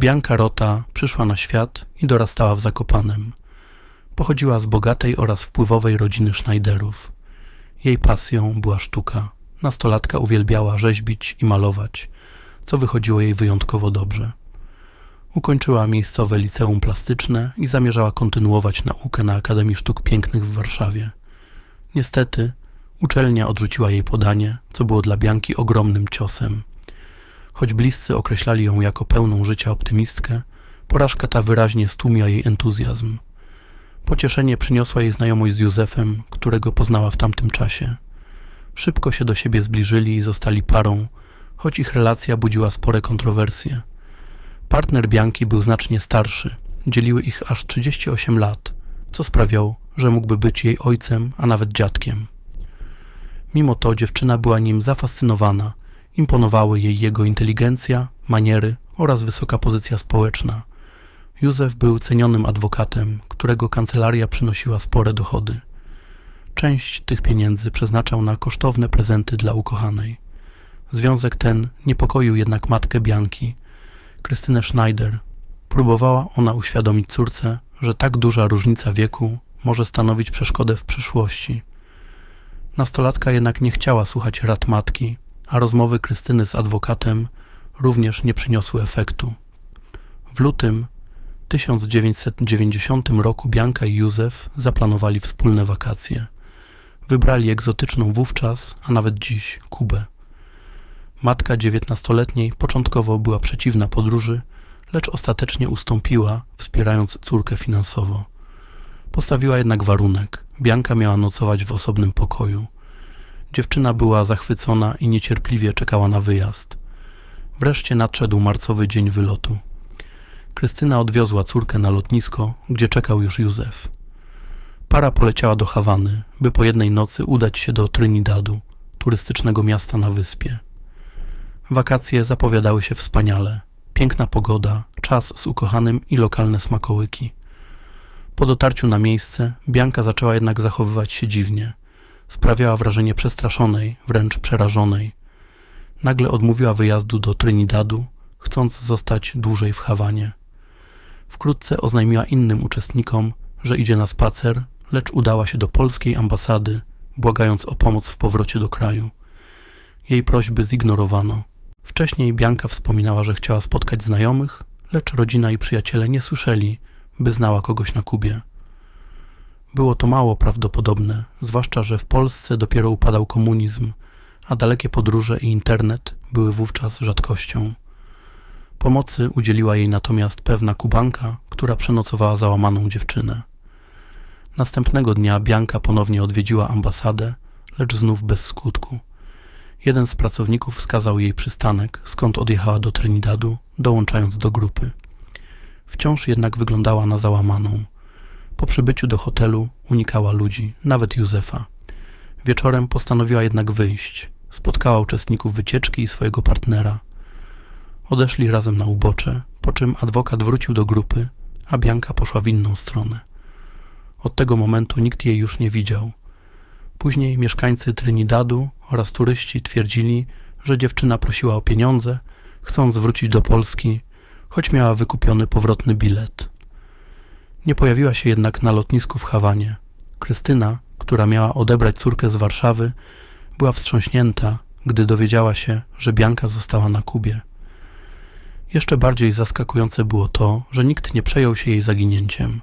Bianka Rota przyszła na świat i dorastała w Zakopanem. Pochodziła z bogatej oraz wpływowej rodziny Schneiderów. Jej pasją była sztuka. Nastolatka uwielbiała rzeźbić i malować, co wychodziło jej wyjątkowo dobrze. Ukończyła miejscowe liceum plastyczne i zamierzała kontynuować naukę na Akademii Sztuk Pięknych w Warszawie. Niestety, uczelnia odrzuciła jej podanie, co było dla Bianki ogromnym ciosem. Choć bliscy określali ją jako pełną życia optymistkę, porażka ta wyraźnie stłumiła jej entuzjazm. Pocieszenie przyniosła jej znajomość z Józefem, którego poznała w tamtym czasie. Szybko się do siebie zbliżyli i zostali parą, choć ich relacja budziła spore kontrowersje. Partner Bianki był znacznie starszy, dzieliły ich aż 38 lat, co sprawiało, że mógłby być jej ojcem, a nawet dziadkiem. Mimo to dziewczyna była nim zafascynowana, imponowały jej jego inteligencja, maniery oraz wysoka pozycja społeczna. Józef był cenionym adwokatem, którego kancelaria przynosiła spore dochody. Część tych pieniędzy przeznaczał na kosztowne prezenty dla ukochanej. Związek ten niepokoił jednak matkę Bianki, Krystynę Schneider. Próbowała ona uświadomić córce, że tak duża różnica wieku może stanowić przeszkodę w przyszłości. Nastolatka jednak nie chciała słuchać rad matki, a rozmowy Krystyny z adwokatem również nie przyniosły efektu. W lutym 1990 roku Bianka i Józef zaplanowali wspólne wakacje. Wybrali egzotyczną wówczas, a nawet dziś, Kubę. Matka dziewiętnastoletniej początkowo była przeciwna podróży, lecz ostatecznie ustąpiła, wspierając córkę finansowo. Postawiła jednak warunek. Bianka miała nocować w osobnym pokoju. Dziewczyna była zachwycona i niecierpliwie czekała na wyjazd. Wreszcie nadszedł marcowy dzień wylotu. Krystyna odwiozła córkę na lotnisko, gdzie czekał już Józef. Para poleciała do Hawany, by po jednej nocy udać się do Trinidadu, turystycznego miasta na wyspie. Wakacje zapowiadały się wspaniale. Piękna pogoda, czas z ukochanym i lokalne smakołyki. Po dotarciu na miejsce Bianka zaczęła jednak zachowywać się dziwnie. Sprawiała wrażenie przestraszonej, wręcz przerażonej. Nagle odmówiła wyjazdu do Trinidadu, chcąc zostać dłużej w Hawanie. Wkrótce oznajmiła innym uczestnikom, że idzie na spacer, lecz udała się do polskiej ambasady, błagając o pomoc w powrocie do kraju. Jej prośby zignorowano. Wcześniej Bianka wspominała, że chciała spotkać znajomych, lecz rodzina i przyjaciele nie słyszeli, by znała kogoś na Kubie. Było to mało prawdopodobne, zwłaszcza, że w Polsce dopiero upadał komunizm, a dalekie podróże i internet były wówczas rzadkością. Pomocy udzieliła jej natomiast pewna kubanka, która przenocowała załamaną dziewczynę. Następnego dnia Bianka ponownie odwiedziła ambasadę, lecz znów bez skutku. Jeden z pracowników wskazał jej przystanek, skąd odjechała do Trinidadu, dołączając do grupy. Wciąż jednak wyglądała na załamaną. Po przybyciu do hotelu unikała ludzi, nawet Józefa. Wieczorem postanowiła jednak wyjść. Spotkała uczestników wycieczki i swojego partnera. Odeszli razem na ubocze, po czym adwokat wrócił do grupy, a Bianka poszła w inną stronę. Od tego momentu nikt jej już nie widział. Później mieszkańcy Trinidadu oraz turyści twierdzili, że dziewczyna prosiła o pieniądze, chcąc wrócić do Polski, choć miała wykupiony powrotny bilet. Nie pojawiła się jednak na lotnisku w Hawanie. Krystyna, która miała odebrać córkę z Warszawy, była wstrząśnięta, gdy dowiedziała się, że Bianka została na Kubie. Jeszcze bardziej zaskakujące było to, że nikt nie przejął się jej zaginięciem.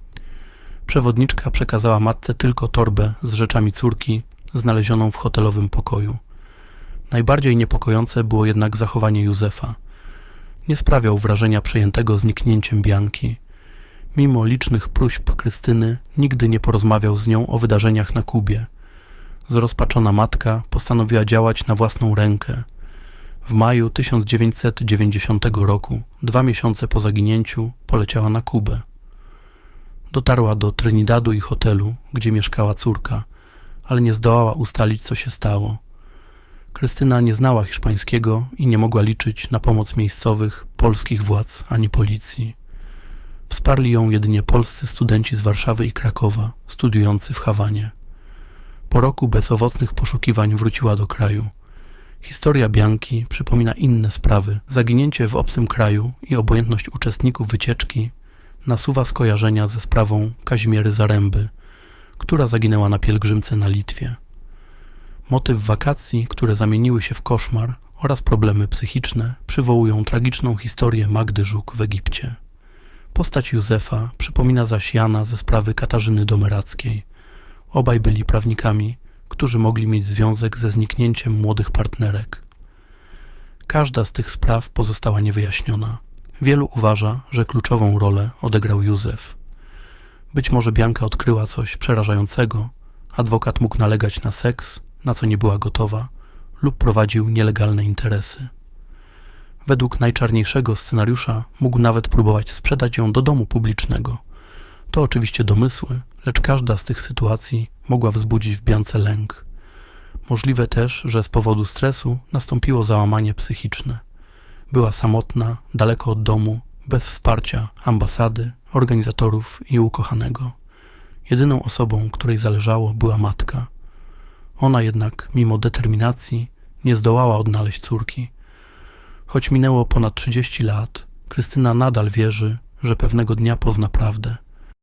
Przewodniczka przekazała matce tylko torbę z rzeczami córki, znalezioną w hotelowym pokoju. Najbardziej niepokojące było jednak zachowanie Józefa. Nie sprawiał wrażenia przejętego zniknięciem Bianki. Mimo licznych próśb Krystyny, nigdy nie porozmawiał z nią o wydarzeniach na Kubie. Zrozpaczona matka postanowiła działać na własną rękę. W maju 1990 roku, dwa miesiące po zaginięciu, poleciała na Kubę. Dotarła do Trinidadu i hotelu, gdzie mieszkała córka, ale nie zdołała ustalić, co się stało. Krystyna nie znała hiszpańskiego i nie mogła liczyć na pomoc miejscowych, polskich władz ani policji. Wsparli ją jedynie polscy studenci z Warszawy i Krakowa, studiujący w Hawanie. Po roku bezowocnych poszukiwań wróciła do kraju. Historia Bianki przypomina inne sprawy. Zaginięcie w obcym kraju i obojętność uczestników wycieczki nasuwa skojarzenia ze sprawą Kazimiery Zaręby, która zaginęła na pielgrzymce na Litwie. Motyw wakacji, które zamieniły się w koszmar oraz problemy psychiczne przywołują tragiczną historię Magdy Żuk w Egipcie. Postać Józefa przypomina zaś Jana ze sprawy Katarzyny Domerackiej. Obaj byli prawnikami, którzy mogli mieć związek ze zniknięciem młodych partnerek. Każda z tych spraw pozostała niewyjaśniona. Wielu uważa, że kluczową rolę odegrał Józef. Być może Bianka odkryła coś przerażającego, adwokat mógł nalegać na seks, na co nie była gotowa, lub prowadził nielegalne interesy. Według najczarniejszego scenariusza mógł nawet próbować sprzedać ją do domu publicznego. To oczywiście domysły, lecz każda z tych sytuacji mogła wzbudzić w Biance lęk. Możliwe też, że z powodu stresu nastąpiło załamanie psychiczne. Była samotna, daleko od domu, bez wsparcia ambasady, organizatorów i ukochanego. Jedyną osobą, której zależało, była matka. Ona jednak, mimo determinacji, nie zdołała odnaleźć córki. Choć minęło ponad 30 lat, Krystyna nadal wierzy, że pewnego dnia pozna prawdę.